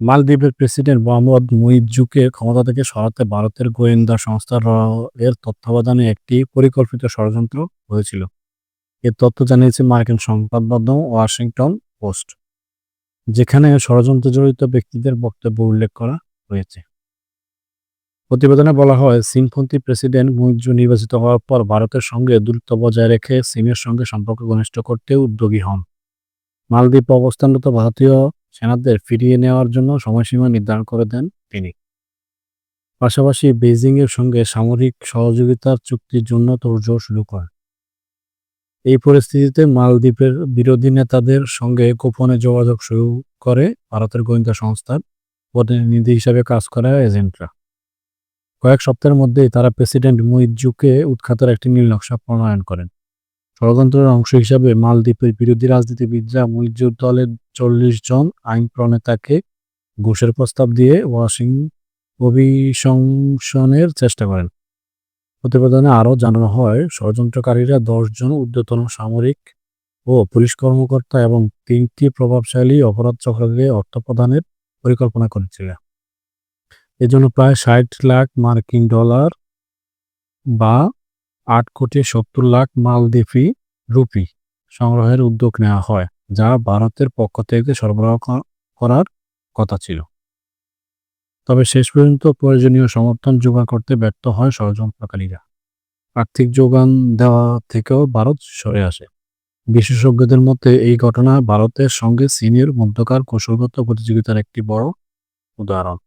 মালদ্বীপের প্রেসিডেন্ট মোহাম্মদ মুইজ্জুকে ক্ষমতা থেকে সরাতে ভারতের গোয়েন্দা সংস্থা এর তত্ত্বাবধানে একটি পরিকল্পিত ষড়যন্ত্র হয়েছিল। এর তথ্য জানিয়েছে মার্কিন সংবাদ মাধ্যম ওয়াশিংটন পোস্ট, যেখানে ষড়যন্ত্র জড়িত ব্যক্তিদের বক্তব্য উল্লেখ করা হয়েছে। প্রতিবেদনে বলা হয় সিমপন্থী প্রেসিডেন্ট মুইজ্জু নির্বাচিত হওয়ার পর ভারতের সঙ্গে দূরত্ব বজায় রেখে সিমের সঙ্গে সম্পর্ক ঘনিষ্ঠ করতে উদ্যোগী হন। মালদ্বীপ অবস্থানরত ভারতীয় সেনাদের ফিরিয়ে নেওয়ার জন্য সময়সীমা নির্ধারণ করে দেন তিনি। পাশাপাশি বেইজিং এর সঙ্গে সামরিক সহযোগিতার চুক্তির জন্য তোড়জোড় শুরু করেন। এই পরিস্থিতিতে মালদ্বীপের বিরোধী নেতাদের সঙ্গে গোপনে যোগাযোগ শুরু করে ভারতের গোয়েন্দা সংস্থার প্রতিনিধি হিসাবে কাজ করা এজেন্টরা। কয়েক সপ্তাহের মধ্যেই তারা প্রেসিডেন্ট মুইজ্জুকে উৎখাতের একটি নীল নকশা প্রণয়ন করেন। ষড়যন্ত্রের অংশ হিসাবে মালদ্বীপের বিরোধী রাজনীতিবিদরা মুইজ্জুর দলের চল্লিশ জন আইন প্রণেতাকে ঘুষের প্রস্তাব দিয়ে ওয়াশিং অভিশংসনের চেষ্টা করেন। প্রতিবেদনে আরও জানানো হয়, ষড়যন্ত্রকারীরা দশজন ঊর্ধ্বতন সামরিক ও পুলিশ কর্মকর্তা এবং তিনটি প্রভাবশালী অপরাধ চক্রকে অর্থ প্রদানের পরিকল্পনা করেছিল এজন্য প্রায় ষাট লাখ মার্কিন ডলার বা আট কোটি সত্তর লাখ মালদ্বীপি রুপি সংগ্রহের উদ্যোগ নেওয়া হয়, যা ভারতের পক্ষ থেকে সরবরাহ করার কথা ছিল। তবে শেষ পর্যন্ত প্রয়োজনীয় সমর্থন জোগাড় করতে ব্যর্থ হয় ষড়যন্ত্রকারীরা। আর্থিক যোগান দেওয়া থেকেও ভারত সরে আসে। বিশেষজ্ঞদের মতে, এই ঘটনা ভারতের সঙ্গে চীনের মধ্যকার কৌশলগত প্রতিযোগিতার একটি বড় উদাহরণ।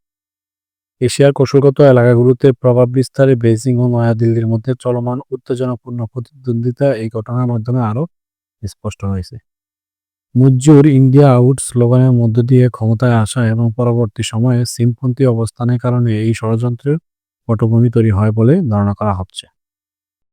এশিয়ার কৌশলগত এলাকাগুলোতে প্রভাব বিস্তারে বেজিং ও নয়াদিল্লির মধ্যে চলমান উত্তেজনাপূর্ণ প্রতিদ্বন্দ্বিতা এই ঘটনার মাধ্যমে আরও স্পষ্ট হয়েছে। মুজ্জুর ইন্ডিয়া আউট স্লোগানের মধ্য দিয়ে ক্ষমতায় আসা এবং পরবর্তী সময়ে সিমপন্থী অবস্থানের কারণে এই ষড়যন্ত্রের পটভূমি তৈরি হয় বলে ধারণা করা হচ্ছে।